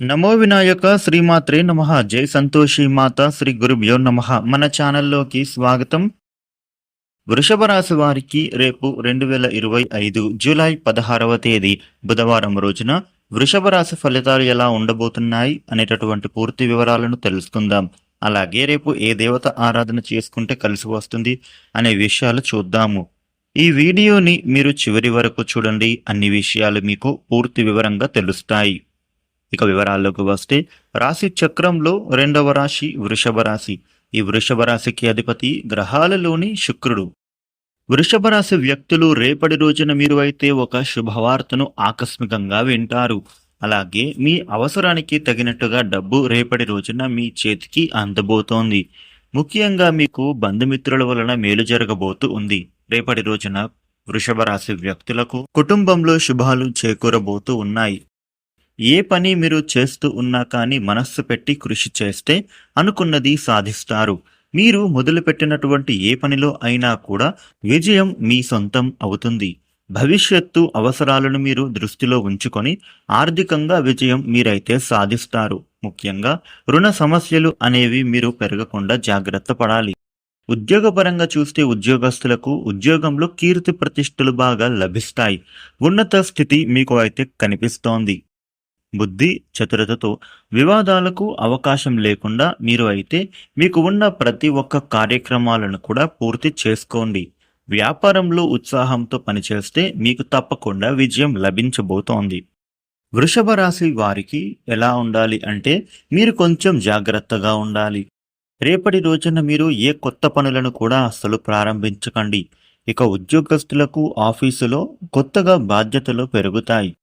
నమో వినాయక శ్రీమాత్రే నమ. జై సంతోషి మాత శ్రీ గురుభ్యో నమ. మన ఛానల్లోకి స్వాగతం. వృషభ రాశి వారికి రేపు రెండు వేల ఇరవై ఐదు జూలై పదహారవ తేదీ బుధవారం రోజున వృషభ రాశి ఫలితాలు ఎలా ఉండబోతున్నాయి అనేటటువంటి పూర్తి వివరాలను తెలుసుకుందాం. అలాగే రేపు ఏ దేవత ఆరాధన చేసుకుంటే కలిసి వస్తుంది అనే విషయాలు చూద్దాము. ఈ వీడియోని మీరు చివరి వరకు చూడండి. అన్ని విషయాలు మీకు పూర్తి వివరంగా తెలుస్తాయి. ఇక వివరాల్లోకి వస్తే రాశి చక్రంలో రెండవ రాశి వృషభ రాశి. ఈ వృషభ రాశికి అధిపతి గ్రహాలలోని శుక్రుడు. వృషభ రాశి వ్యక్తులు రేపటి రోజున మీరు అయితే ఒక శుభవార్తను ఆకస్మికంగా వింటారు. అలాగే మీ అవసరానికి తగినట్టుగా డబ్బు రేపటి రోజున మీ చేతికి అందబోతోంది. ముఖ్యంగా మీకు బంధుమిత్రుల వలన మేలు జరగబోతూ ఉంది. రేపటి రోజున వృషభ రాశి వ్యక్తులకు కుటుంబంలో శుభాలు చేకూరబోతూ ఉన్నాయి. ఏ పని మీరు చేస్తూ ఉన్నా కానీ మనస్సు పెట్టి కృషి చేస్తే అనుకున్నది సాధిస్తారు. మీరు మొదలుపెట్టినటువంటి ఏ పనిలో అయినా కూడా విజయం మీ సొంతం అవుతుంది. భవిష్యత్తు అవసరాలను మీరు దృష్టిలో ఉంచుకొని ఆర్థికంగా విజయం మీరైతే సాధిస్తారు. ముఖ్యంగా రుణ సమస్యలు అనేవి మీరు పెరగకుండా జాగ్రత్త పడాలి. ఉద్యోగపరంగా చూస్తే ఉద్యోగస్తులకు ఉద్యోగంలో కీర్తి ప్రతిష్టలు బాగా లభిస్తాయి. ఉన్నత స్థితి మీకు అయితే కనిపిస్తోంది. బుద్ధి చతురతతో వివాదాలకు అవకాశం లేకుండా మీరు అయితే మీకు ఉన్న ప్రతి ఒక్క కార్యక్రమాలను కూడా పూర్తి చేసుకోండి. వ్యాపారంలో ఉత్సాహంతో పనిచేస్తే మీకు తప్పకుండా విజయం లభించబోతోంది. వృషభ రాశి వారికి ఎలా ఉండాలి అంటే మీరు కొంచెం జాగ్రత్తగా ఉండాలి. రేపటి రోజున మీరు ఏ కొత్త పనులను కూడా అస్సలు ప్రారంభించకండి. ఇక ఉద్యోగస్తులకు ఆఫీసులో కొత్తగా బాధ్యతలు పెరుగుతాయి.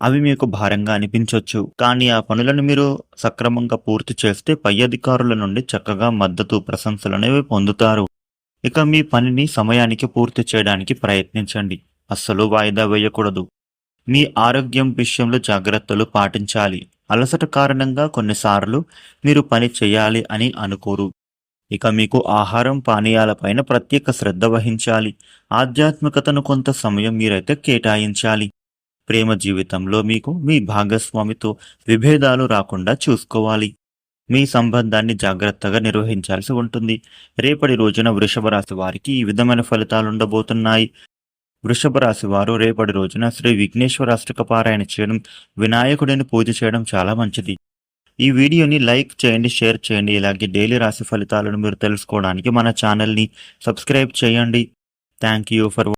అవి మీకు భారంగా అనిపించవచ్చు కానీ ఆ పనులను మీరు సక్రమంగా పూర్తి చేస్తే పై అధికారుల నుండి చక్కగా మద్దతు ప్రశంసలనేవి పొందుతారు. ఇక మీ పనిని సమయానికి పూర్తి చేయడానికి ప్రయత్నించండి. అస్సలు వాయిదా వేయకూడదు. మీ ఆరోగ్యం విషయంలో జాగ్రత్తలు పాటించాలి. అలసట కారణంగా కొన్నిసార్లు మీరు పని చేయాలి అని అనుకోరు. ఇక మీకు ఆహారం పానీయాలపైన ప్రత్యేక శ్రద్ధ వహించాలి. ఆధ్యాత్మికతను కొంత సమయం మీరైతే కేటాయించాలి. ప్రేమ జీవితంలో మీకు మీ భాగస్వామితో విభేదాలు రాకుండా చూసుకోవాలి. మీ సంబంధాన్ని జాగ్రత్తగా నిర్వహించాల్సి ఉంటుంది. రేపటి రోజున వృషభ రాశి వారికి ఈ విధమైన ఫలితాలు ఉండబోతున్నాయి. వృషభ రాశి వారు రేపటి రోజున శ్రీ విఘ్నేశ్వర అష్టక పారాయణ చేయడం వినాయకుడిని పూజ చేయడం చాలా మంచిది. ఈ వీడియోని లైక్ చేయండి షేర్ చేయండి. ఇలాగే డైలీ రాశి ఫలితాలను మీరు తెలుసుకోవడానికి మన ఛానల్ని సబ్స్క్రైబ్ చేయండి. Thank you for